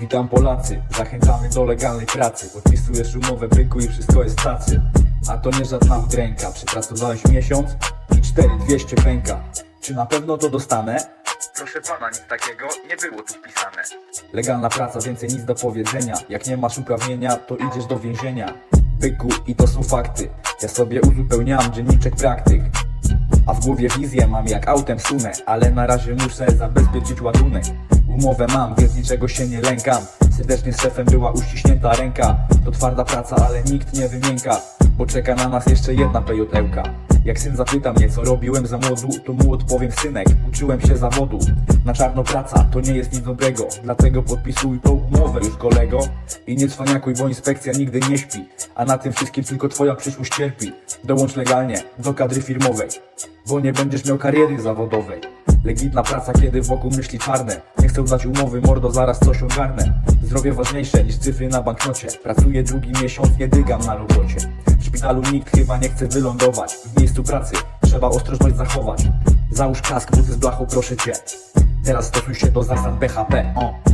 Witam Polacy, zachęcamy do legalnej pracy. Podpisujesz umowę byku i wszystko jest tacy A to nie żadna udręka. Przepracowałeś miesiąc i 4200 pęka. Czy na pewno to dostanę? Proszę pana, nic takiego nie było tu wpisane. Legalna praca, więcej nic do powiedzenia. Jak nie masz uprawnienia, to idziesz do więzienia. Byku i to są fakty. Ja sobie uzupełniam dzienniczek praktyk. A w głowie wizję mam jak autem sunę Ale na razie muszę zabezpieczyć ładunek Umowę mam, więc niczego się nie lękam. Serdecznie z szefem była uściśnięta ręka. To twarda praca, ale nikt nie wymięka Bo czeka na nas jeszcze jedna pejotełka. Jak syn zapyta mnie co robiłem za młodu To mu odpowiem synek, uczyłem się zawodu. Na czarno praca to nie jest nic dobrego Dlatego podpisuj tą umowę już kolego. I nie cwaniakuj, bo inspekcja nigdy nie śpi A na tym wszystkim tylko twoja przyszłość cierpi. Dołącz legalnie do kadry firmowej bo nie będziesz miał kariery zawodowej Legitna praca, kiedy wokół myśli czarne Nie chcę dać umowy, mordo, zaraz coś ogarnę. Zdrowie ważniejsze niż cyfry na banknocie. Pracuję drugi miesiąc, nie dygam na robocie. W szpitalu nikt chyba nie chce wylądować. W miejscu pracy trzeba ostrożność zachować. Załóż kask, buty z blachą, proszę cię. Teraz stosuj się do zasad BHP o.